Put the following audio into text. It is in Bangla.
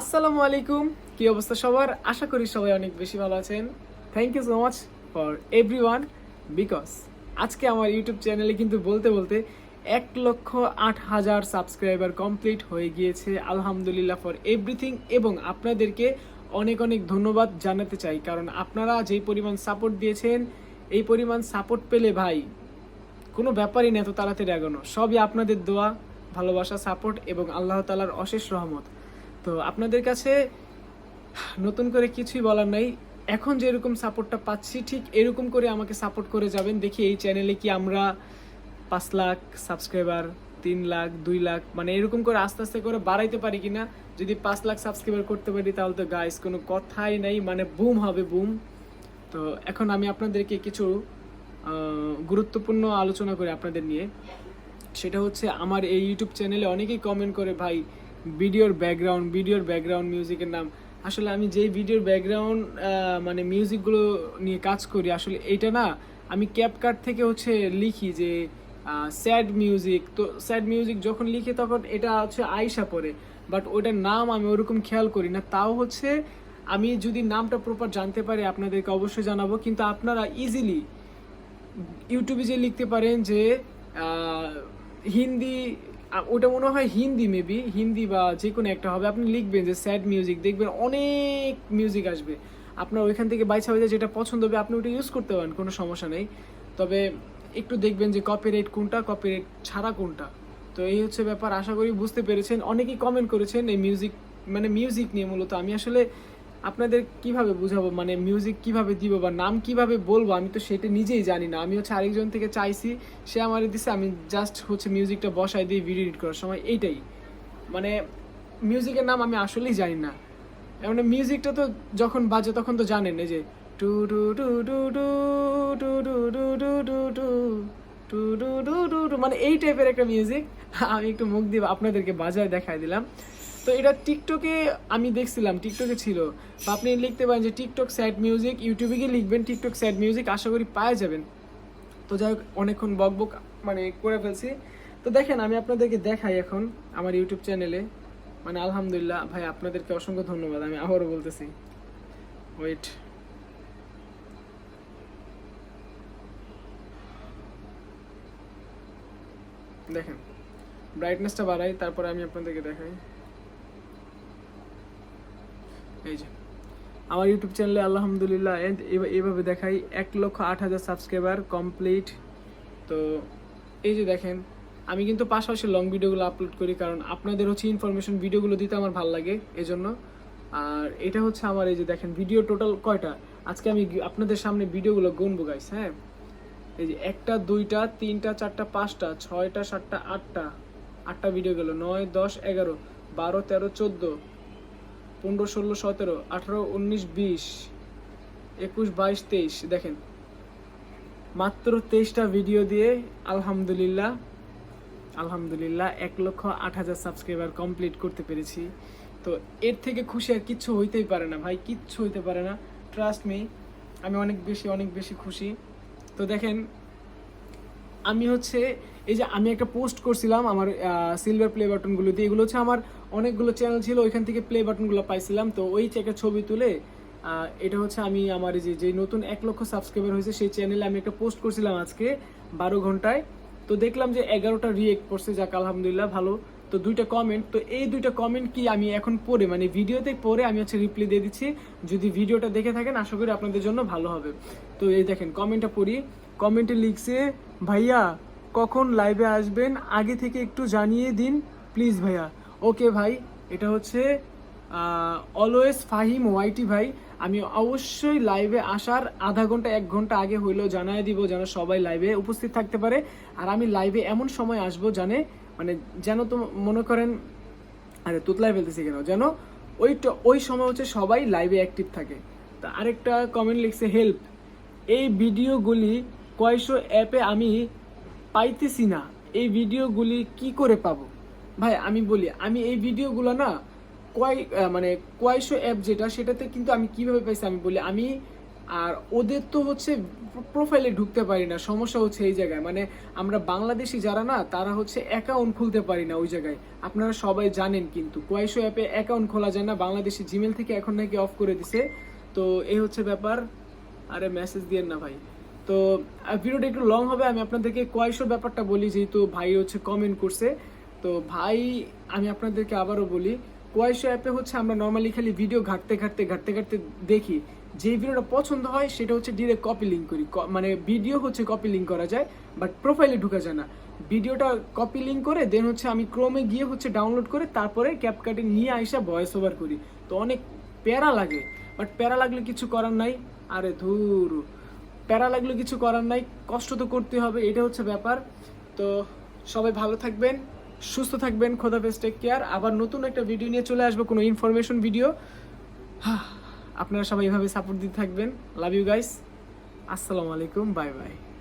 আসসালামু আলাইকুম। কি অবস্থা সবার? আশা করি সবাই অনেক বেশি ভালো আছেন। Thank you so much for everyone because আজকে আমার ইউটিউব চ্যানেলে কিন্তু বলতে বলতে এক লক্ষ আট হাজার সাবস্ক্রাইবার কমপ্লিট হয়ে গিয়েছে। আলহামদুলিল্লাহ ফর এভরিথিং এবং আপনাদেরকে অনেক অনেক ধন্যবাদ জানাতে চাই, কারণ আপনারা যেই পরিমাণ সাপোর্ট দিয়েছেন, এই পরিমাণ সাপোর্ট পেলে ভাই কোনো ব্যাপারই না এত তাড়াতাড়ি আগানো সবই আপনাদের দোয়া, ভালোবাসা সাপোর্ট এবং আল্লাহ তালার অশেষ রহমত। তো আপনাদের কাছে নতুন করে কিছুই বলার নাই। এখন যেরকম সাপোর্টটা পাচ্ছি, ঠিক এরকম করে আমাকে সাপোর্ট করে যাবেন। দেখি এই চ্যানেলে কি আমরা পাঁচ লাখ সাবস্ক্রাইবার, তিন লাখ, দুই লাখ মানে এরকম করে আস্তে আস্তে করে বাড়াইতে পারি কি না যদি পাঁচ লাখ সাবস্ক্রাইবার করতে পারি তাহলে তো গাইস কোনো কথাই নাই মানে বুম হবে বুম তো এখন আমি আপনাদেরকে কিছু গুরুত্বপূর্ণ আলোচনা করি আপনাদের নিয়ে। সেটা হচ্ছে আমার এই ইউটিউব চ্যানেলে অনেকেই কমেন্ট করে, ভাই ভিডিওর ব্যাকগ্রাউন্ড ভিডিওর ব্যাকগ্রাউন্ড মিউজিকের নাম। আসলে আমি যেই ভিডিওর ব্যাকগ্রাউন্ড মানে মিউজিকগুলো নিয়ে কাজ করি, আসলে এটা না, আমি ক্যাপকাট থেকে হচ্ছে লিখি যে স্যাড মিউজিক তো স্যাড মিউজিক যখন লিখি তখন এটা হচ্ছে আয়সা পড়ে বাট ওটার নাম আমি ওরকম খেয়াল করি না। তাও হচ্ছে আমি যদি নামটা প্রপার জানতে পারি, আপনাদেরকে অবশ্যই জানাব, কিন্তু আপনারা ইজিলি ইউটিউবে যে লিখতে পারেন যে হিন্দি ওটা মনে হয় হিন্দি মেবি হিন্দি বা যে কোনো একটা হবে। আপনি লিখবেন যে স্যাড মিউজিক দেখবেন অনেক মিউজিক আসবে। আপনার ওইখান থেকে বাইছা বাইছা যেটা পছন্দ হবে, আপনি ওটা ইউজ করতে পারেন, কোনো সমস্যা নেই। তবে একটু দেখবেন যে কপিরাইট কোনটা কপিরাইট ছাড়া কোনটা। তো এই হচ্ছে ব্যাপার, আশা করি বুঝতে পেরেছেন। অনেকেই কমেন্ট করেছেন এই মিউজিক মানে মিউজিক নিয়ে মূলত। আমি আসলে আপনাদের কীভাবে বুঝাবো মানে মিউজিক কীভাবে দিব বা নাম কীভাবে বলব আমি তো সেটা নিজেই জানি না আমি হচ্ছে আরেকজন থেকে চাইছি সে আমার দিছে আমি জাস্ট হচ্ছে মিউজিকটা বসাই দিয়ে ভিডিও এডিট করার সময় এইটাই মানে মিউজিকের নাম আমি আসলেই জানি না মানে মিউজিকটা তো যখন বাজে তখন তো জানেন এই যে two two two two two two two two two two two two two two two two মানে এই টাইপের একটা মিউজিক আমি একটু মুখ দিয়ে আপনাদেরকে বাজায় দেখাই দিলাম তো এটা টিকটকে আমি দেখছিলাম টিকটকে ছিল। বা আপনি লিখতে পারেন যে টিকটক স্যাড মিউজিক ইউটিউবে গিয়ে লিখবেন টিকটক স্যাড মিউজিক আশা করি পাওয়া যাবেন। তো যাই হোক, অনেকক্ষণ বক বক মানে করে ফেলছি। তো দেখেন, আমি আপনাদেরকে দেখাই এখন আমার ইউটিউব চ্যানেলে মানে আলহামদুলিল্লাহ, ভাই, আপনাদেরকে অসংখ্য ধন্যবাদ, আমি আবারও বলতেছি। ওয়েট দেখেন ব্রাইটনেসটা বাড়াই, তারপরে আমি আপনাদেরকে দেখাই। এই যে, আমার ইউটিউব চ্যানেলে আলহামদুলিল্লাহ এভাবে দেখাই, এক লক্ষ আট হাজার সাবস্ক্রাইবার কমপ্লিট তো এই যে দেখেন, আমি কিন্তু পাশাপাশি লং ভিডিওগুলো আপলোড করি, কারণ আপনাদের হচ্ছে ইনফরমেশন ভিডিওগুলো দিতে আমার ভালো লাগে, এজন্য। আর এটা হচ্ছে আমার এই যে দেখেন ভিডিও টোটাল কয়টা? আজকে আমি আপনাদের সামনে ভিডিওগুলো গুনবো গাইস হ্যাঁ? এই যে একটা, দুইটা, তিনটা, চারটা, পাঁচটা, ছয়টা, সাতটা, আটটা আটটা ভিডিও গেল, নয়, দশ, এগারো, বারো, তেরো, চোদ্দ পনেরো, ষোলো, সতেরো, আঠারো, উনিশ, বিশ, একুশ, বাইশ, তেইশ, দেখেন। মাত্র তেইশটা ভিডিও দিয়ে আলহামদুলিল্লাহ আলহামদুলিল্লাহ এক লক্ষ আট হাজার সাবস্ক্রাইবার কমপ্লিট করতে পেরেছি। তো এর থেকে খুশি আর কিচ্ছু হইতেই পারে না ভাই, কিচ্ছু হইতে পারে না। ট্রাস্ট মি আমি অনেক বেশি অনেক বেশি খুশি। তো দেখেন আমি হচ্ছে এই যে আমি একটা পোস্ট করছিলাম আমার সিলভার প্লে বাটনগুলো দিয়ে এগুলো হচ্ছে আমার অনেকগুলো চ্যানেল ছিল, ওইখান থেকে প্লে বাটনগুলো পাইছিলাম। তো ওই একটা ছবি তুলে এটা হচ্ছে আমি আমার যে যে নতুন এক লক্ষ সাবস্ক্রাইবার হয়েছে, সেই চ্যানেলে আমি একটা পোস্ট করছিলাম আজকে, বারো ঘন্টায়। তো দেখলাম যে এগারোটা রিয়েক্ট করছে, যাক, আলহামদুলিল্লাহ, ভালো। তো দুইটা কমেন্ট তো এই দুইটা কমেন্ট কি আমি এখন পড়ে? মানে ভিডিওতে পড়ে আমি হচ্ছে রিপ্লাই দিয়ে দিচ্ছি। যদি ভিডিওটা দেখে থাকেন, আশা করি আপনাদের জন্য ভালো হবে। তো এই দেখেন কমেন্টটা পড়ি। কমেন্টে লিখছে, ভাইয়া, কখন লাইভে আসবেন? আগে থেকে একটু জানিয়ে দিন, প্লিজ ভাইয়া। ওকে ভাই, এটা হচ্ছে অলওয়েজ ফাহিম ওয়াইটি ভাই। আমি অবশ্যই লাইভে আসার আধা ঘণ্টা, এক ঘণ্টা আগে হইলেও জানাই দিব, যেন সবাই লাইভে উপস্থিত থাকতে পারে। আর আমি লাইভে এমন সময় আসব জানে মানে যেন তো মনে করেন, আরে তুতলায় ফেলতেছি কেন? যেন ওই ট- ওই সময় হচ্ছে সবাই লাইভে অ্যাক্টিভ থাকে। তা আরেকটা কমেন্ট লিখছে, হেল্প, এই ভিডিওগুলি কয়শো অ্যাপে আমি পাইতেছি না। এই ভিডিওগুলি কি করে পাবো? ভাই, আমি বলি, আমি এই ভিডিওগুলো না কয় মানে কয়শো অ্যাপ যেটা, সেটাতে কিন্তু আমি কীভাবে পাইছি আমি বলি, আমি আর ওদের তো হচ্ছে প্রোফাইলে ঢুকতে পারি না, সমস্যা হচ্ছে এই জায়গায়। মানে আমরা বাংলাদেশি যারা না, তারা হচ্ছে অ্যাকাউন্ট খুলতে পারি না ওই জায়গায়। আপনারা সবাই জানেন কিন্তু কোয়াইশো অ্যাপে অ্যাকাউন্ট খোলা যায় না, বাংলাদেশি জিমেল থেকে এখন নাকি অফ করে দিছে। তো এই হচ্ছে ব্যাপার। আরে মেসেজ দিয়েন না ভাই। তো ভিডিওটা একটু লং হবে, আমি আপনাদেরকে কয়শো ব্যাপারটা বলি, যেহেতু ভাই হচ্ছে কমেন্ট করছে। তো ভাই, আমি আপনাদেরকে আবারও বলি কয়শো অ্যাপে হচ্ছে আমরা নর্মালি খালি ভিডিও ঘাটতে ঘাটতে ঘাটতে ঘাটতে দেখি। যে ভিডিওটা পছন্দ হয়, সেটা হচ্ছে ডিরেক্ট কপি লিঙ্ক করি। মানে ভিডিও হচ্ছে কপি লিঙ্ক করা যায় বাট প্রোফাইলে ঢুকা যায় না। ভিডিওটা কপি লিঙ্ক করে দেন হচ্ছে আমি ক্রোমে গিয়ে হচ্ছে ডাউনলোড করে, তারপরে ক্যাপকাটে নিয়ে আইসা ভয়েস ওভার করি। তো অনেক প্যারা লাগে বাট প্যারা লাগলে কিছু করার নাই। আরে ধুর। প্যারা লাগল কিছু করার নাই, কষ্ট তো করতে হবে, এটা হচ্ছে ব্যাপার। তো সবাই ভালো থাকবেন, সুস্থ থাকবেন, খোদা বেস্ট টেক কেয়ার। আবার নতুন একটা ভিডিও নিয়ে চলে আসব, কোনো ইনফরমেশন ভিডিও আপনারা সবাই এভাবে সাপোর্ট দিতে থাকবেন। লাভ ইউ গাইস আসসালামু আলাইকুম বাই বাই